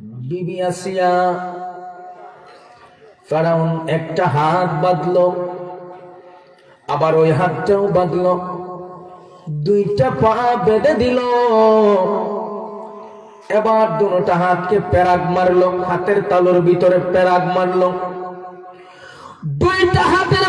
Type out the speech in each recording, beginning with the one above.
বিবি আসিয়া ফেরাউন একটা হাত বাঁধলো, আবার ওই হাতটাও বাঁধলো, দুইটা পা বেঁধে দিল। এবার দুটা হাতকে প্যারাগ মারলো, হাতের তালুর ভিতরে প্যারাগ মারলো। দুইটা হাতের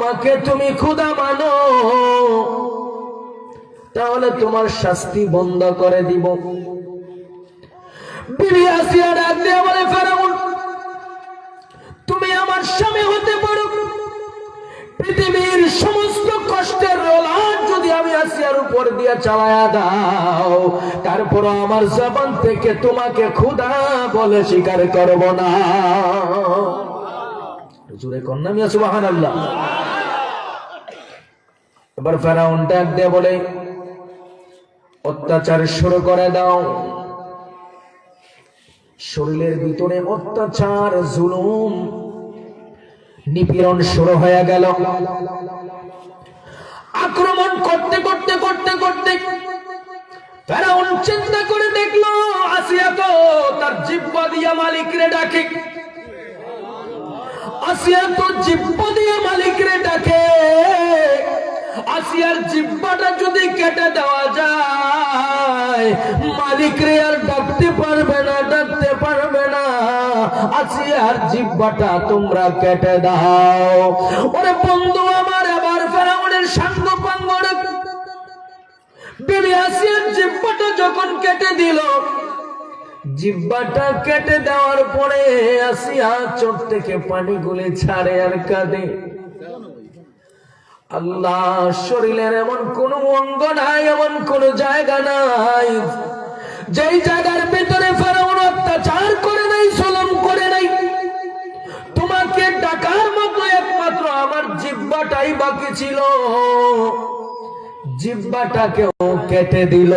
আমাকে তুমি ক্ষুদা মানো। তাহলে তোমার শাস্তি বন্ধ করে দিব। তুমি আমার স্বামী হতে পারো। পৃথিবীর সমস্ত কষ্টের রোলার যদি আমি আসিয়ার উপর দিয়ে চালায়া দাও তারপর আমার জবান থেকে তোমাকে ক্ষুদা বলে স্বীকার করব না। জুড়ে কন্যা মিয়া সুবাহান আল্লাহ এবার ফেরাউন ডাক দিয়ে বলে, অত্যাচার শুরু করে দাও। শরীরের ভিতরে অত্যাচার, জুলুম, নিপীড়ন শুরু হয়ে গেল। আক্রমণ করতে করতে করতে করতে ফেরাউন চিন্তা করে দেখল, আসিয়া তো তার জিব্বা দিয়া মালিকরে ডাকে। আসিয়া তো জিব্বা দিয়া মালিকরে ডাকে। আসিয়ার জিব্বাটা যদি কেটে দেওয়া যায়, মালিকরে আর ডাকতে পারবে না, ডাকতে পারবে না। আসিয়ার জিব্বাটা তোমরা কেটে দাও। ওরে বন্ধু আমার আবার ফেরাউনের সাঙ্গ পাঙ্গর। বিবি আসিয়ার জিব্বাটা যখন কেটে দিল, জিব্বাটা কেটে দেওয়ার পরে আসিয়া চোখ থেকে পানি গুলে ছাড়ে আর কাঁদে। আল্লাহ শরীরের এমন কোন অঙ্গ নাই, এমন কোন জায়গা নাই। যেই জায়গার ভিতরে ফেরাউন অত্যাচার করে নাই সলম করে নাই, তোমাকে ডাকার মতো একমাত্র আমার জিব্বাটাই বাকি ছিল। জিব্বাটাকেও কেটে দিল।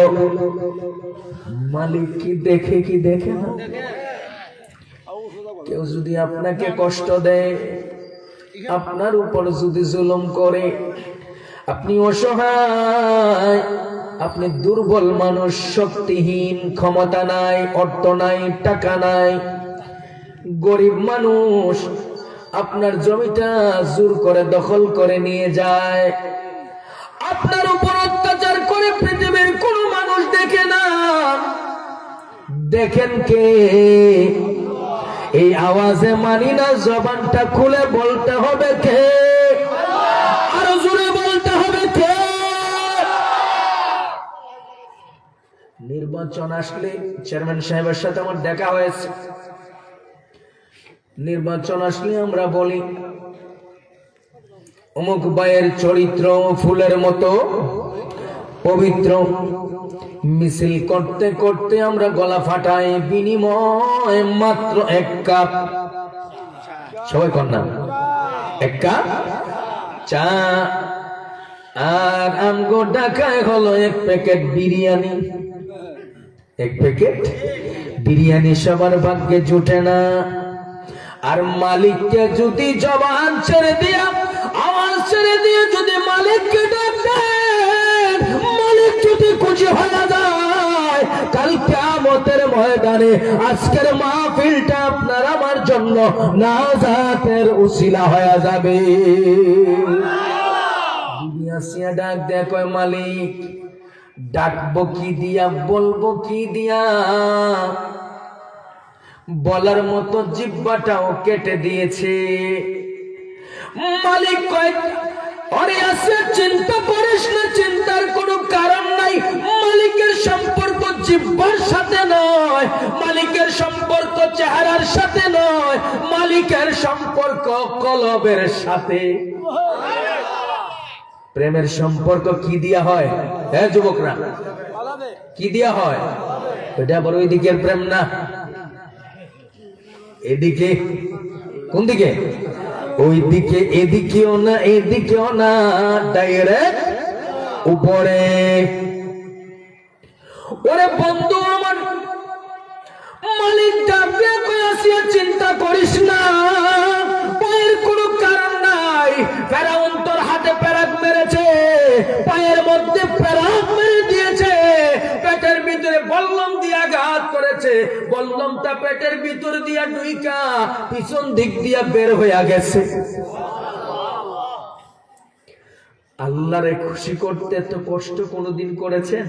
মালিক কি দেখে কি দেখে কেউ যদি আপনাকে কষ্ট দেয় আপনার উপর যদি জুলুম করে, আপনি অসহায়, আপনি দুর্বল মানুষ, শক্তিহীন, ক্ষমতা নাই, অর্থ নাই, টাকা নাই, গরিব মানুষ, আপনার জমিটা জোর করে দখল করে নিয়ে যায়। আপনার উপর অত্যাচার করে পৃথিবীর কোন মানুষ দেখে না। দেখেন কে? এই আওয়াজে মানি না, জবানটা খুলে বলতে হবে কে? বলতে হবে কে? নির্বাচন আসলে চেয়ারম্যান সাহেবের সাথে আমার দেখা হয়েছে। নির্বাচন আসলে আমরা বলি, অমুক বায়ের চরিত্র, ফুলের মতো পবিত্র। মিছিল করতে করতে আমরা গলা ফাটাই, বিনিময় মাত্র এক কাপ। সবাই কন্যা এক কাপ? চা। আর আমগো ডাকায় হলো এক প্যাকেট বিরিয়ানি। এক প্যাকেট বিরিয়ানি সবার ভাগ্যে জুটে না। আর মালিককে যদি জবান ছেড়ে দিয়া, আওয়াজ ছেড়ে দিয়ে যদি মালিককে মালিক যদি খুশি হয়ে যায়, কাল কিয়ামতের ময়দানে আজকের মাহফিলটা আপনার আমার জন্য নাজাতের উসিলা হয়ে যাবে। ডাক দেয় মালিক, ডাকবো কি দিয়া, বলব কি দিয়া? বলার মতো জিব্বাটাও কেটে দিয়েছে। মালিক কয়, অরে আছে চিন্তা করিস না কারণ মালিকের সম্পর্ক জিব্বার সাথে নয়, মালিকের সম্পর্ক চেহারার সাথে নয়, মালিকের সম্পর্ক কলবের সাথে। প্রেমের সম্পর্ক কি দিয়া হয়? হ্যাঁ যুবকরা, কি দিয়া হয়? এটা বড় ওই প্রেম না? এদিকে কোন দিকে ওই দিকে এদিকেও না এদিকেও না ডাইরেক্ট উপরে। ওরে বন্ধু আমার মালিকটা ডাকবে আসিয়া চিন্তা করিস না। পায়ের কোনো কারণ নাই। ফেরাউন তোর হাতে প্যারাক মেরেছে, পায়ের মধ্যে প্যারাক মেরে দিয়েছে। পেটের ভিতরে বল্লম দিয়ে আঘাত করেছে। বল্লমটা পেটের ভিতর দিয়া ডুইকা পিছন দিক দিয়া বের হইয়া গেছে। আল্লাহরে খুশি করতে তো কষ্ট কোনোদিন করেছেন?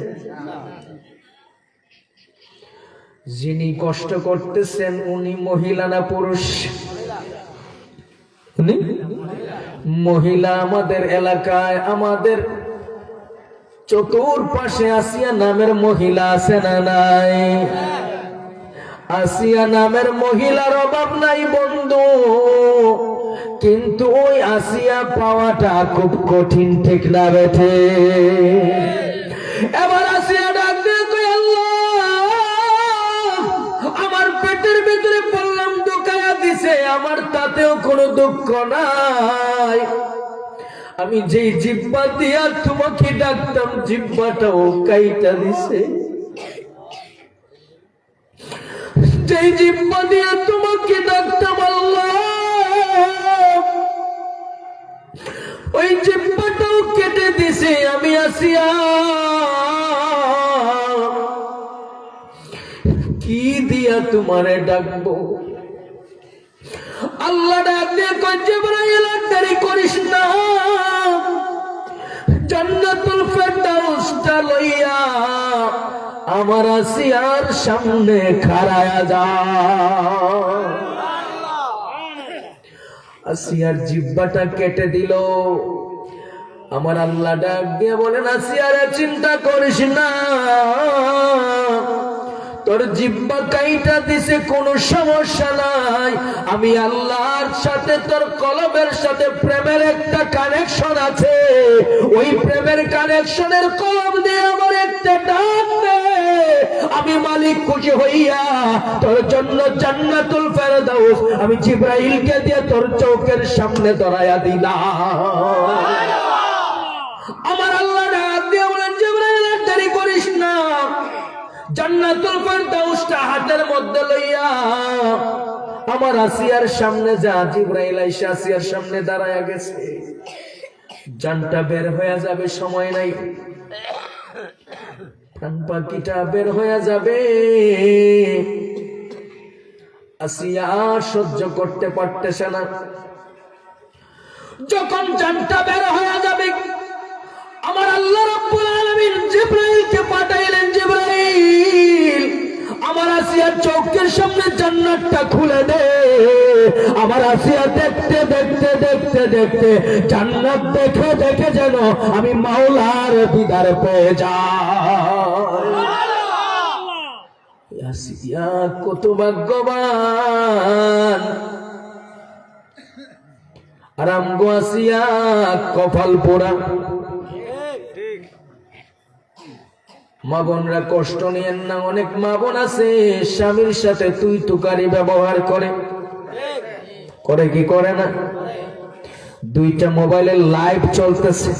যিনি কষ্ট করতেছেন, উনি মহিলা না পুরুষ? মহিলা আমাদের এলাকায়, আমাদের চতুর্পাশে আসিয়া নামের মহিলা আছে না নাই? আসিয়া নামের মহিলার অভাব নাই বন্ধু। কিন্তু ওই আসিয়া পাওয়াটা খুব কঠিন, ঠিক না বেঠে এবার আমার তাতেও কোনো দুঃখ নাই। আমি যেই জিব্বা দিয়া তোমাকে ডাকতাম, জিব্বাটাও কাইটা দিছে। যেই জিব্বা দিয়া তোমাকে ডাকতাম ওই জিব্বাটাও কেটে দিছে, আমি আসিয়া কি দিয়া তোমারে ডাকবো? আল্লাহ ডাক দেরি করিস না। ফেরদাউসটা লইয়া আমার আসিয়ার সামনে খাড়ায়া যা আসিয়ার জিব্বাটা কেটে দিল। আমার আল্লাহ ডাক দিয়ে বলেন, আসিয়ারে, চিন্তা করিস না। তোর জিব্বা কাইটা দিছে, কোনো সমস্যা নাই। আমি আল্লাহর সাথে, তোর কলমের সাথে প্রেমের একটা কানেকশন আছে। ওই প্রেমের কানেকশনের কলম দিয়ে আমার একটা ডাক আমি মালিক খুশি হইয়া তোর জন্য জান্নাতুল ফেরদাউস, আমি জিব্রাইলকে দিয়ে তোর চৌকের সামনে ধরায়া দিলাম। জান্নাতুল ফেরদাউসটা হাতের মধ্যে লইয়া আমার আসিয়ার সামনে যা জিব্রাইল আইসা আসিয়ার সামনে দাঁড়ায়া গেছে। জানটা বের হয়ে যাবে, সময় নাই। প্রাণ পাখিটা বের হয়ে যাবে। আসিয়া সহ্য করতে পারতেছে না। যখন জানটা বের হয়ে যাবে, আমার আল্লাহ রাব্বুল আলামিন জিব্রাইলকে পাঠাইলেন, জিব্রাইল! আসিয়ার চৌকের সামনে জান্নাতটা খুলে দে। আমার আসিয়া দেখতে দেখতে দেখতে দেখতে জান্নাত দেখে দেখে যেন আমি মাওলার দিদার পেয়ে আসিয়া কত ভাগ্যবান। আরাম গো আসিয়া কপাল পোড়া। মা বোনরা কষ্ট নিয়েন না, অনেক মা বোন আছে, স্বামীর সাথে তুই তুকারি ব্যবহার করে। করে কি করে না? দুইটা মোবাইলে লাইভ চলতেছে।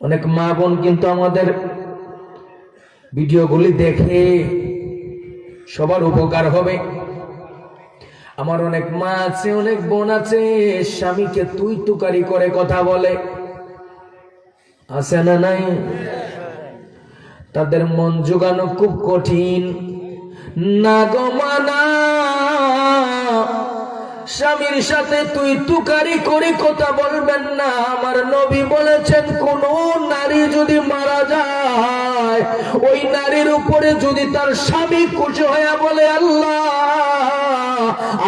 অনেক মা বোন কিন্তু আমাদের ভিডিওগুলি দেখে সবার উপকার হবে। আমার অনেক মা আছে, অনেক বোন আছে, স্বামীকে তুই তুকারি করে কথা বলে। আছে না নাই? তাদের মন জোগানো খুব কঠিন। না গো মানা, স্বামীর সাথে তুই তুকারি করে কথা বলবেন না। আমার নবী বলেছেন, কোন নারী যদি মারা যায়, ওই নারীর উপরে যদি তার স্বামী খুশি হয়ে বলে, আল্লাহ,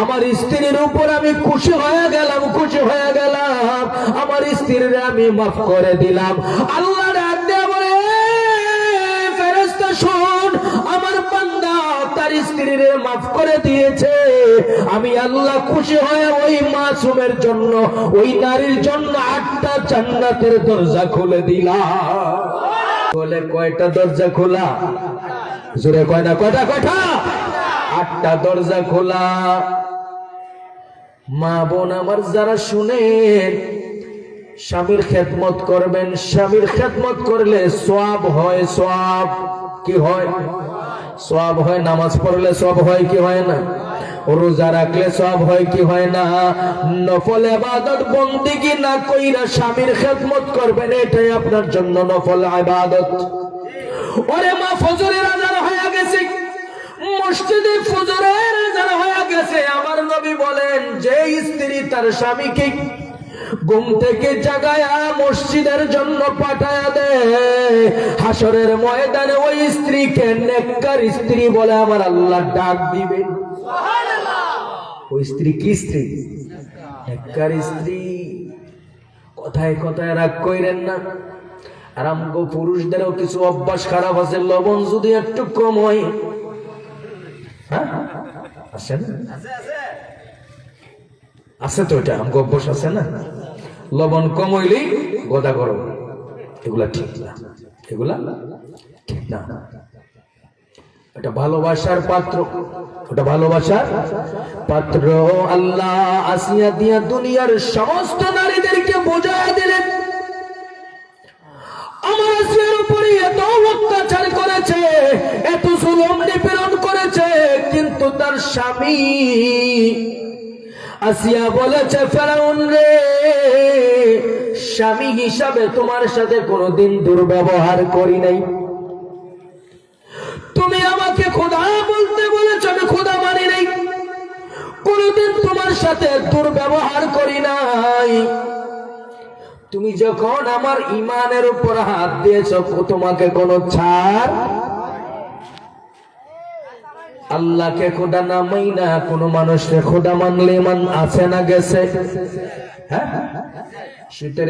আমার স্ত্রীর উপর আমি খুশি হয়ে গেলাম, খুশি হয়ে গেলাম। আমার স্ত্রীর আমি মাফ করে দিলাম। আল্লাহ স্ত্রীর মাফ করে দিয়েছে। আমি আল্লাহ খুশি হয়ে ওই মাসুমের জন্য, ওই নারীর জন্য আটটা জান্নাতের দরজা খুলে দিলাম। বলে, কয়টা দরজা খোলা? জোরে কয় না, কয়টা কয়টা? আটটা দরজা খোলা। মা বোন আমার যারা শুনেন, স্বামীর খেদমত করবেন, স্বামীর খেদমত করলে সব হয় সব কি হয়? সব হয়, নামাজ পড়লে সব হয় কি হয় না? রোজা রাখলে সব হয় কি হয় না? নফল আবাদত বন্দিগি না কইরা স্বামীর খেদমত করবেন, এটাই আপনার জন্য নফল আবাদত ওরে মা, ফজরের আজান হয়ে গেছে। মসজিদে ফজরের আজান হয়ে গেছে। আমার নবী বলেন, যে স্ত্রী তার স্বামীকে ঘুম থেকে জাগায়া মসজিদের জন্য পাঠায়া দেয় হাসরের ময়দানে ওই স্ত্রীকে নেককার স্ত্রী বলে আমার আল্লাহ ডাক দিবে ওই স্ত্রী কি স্ত্রী? নেককার স্ত্রী। কথায় কথায় রাগ কইরেন না। আর আমগো পুরুষদেরও কিছু অভ্যাস খারাপ আছে লবণ যদি একটু কম হয়। হ্যাঁ? আছে না আছে তো এটা, আমগো অভ্যাস আছে না? লবণ কম হইলেই গদা গরম। এগুলা ঠিক না। এগুলা ঠিক না। এটা ভালোবাসার পাত্র। ওটা ভালোবাসার পাত্র। আল্লাহ আসিয়া দিয়া দুনিয়ার সমস্ত নারীদেরকে বোঝায় দিলেন। আমার আসিয়ার উপরে এত অত্যাচার করেছে, এত জুলুম নিপীড়ন করেছে, কিন্তু তার স্বামী আসিয়া বলেছে, ফেরাউন রে, স্বামী হিসাবে তোমার সাথে কোনোদিন দুর্ব্যবহার করি নাই। তুমি আমাকে খোদা বলতে বলেছ, আমি খোদা মানি নাই। কোনদিন তোমার সাথে দুর্ব্যবহার করি নাই। তুমি যখন আমার ইমানের উপর হাত দিয়েছ, তোমাকে কোনো ছাড় আল্লাহকে খোদা না কোনো মানুষকে খোদা মানলে মান আছে না গেছে? হ্যাঁ? শীতের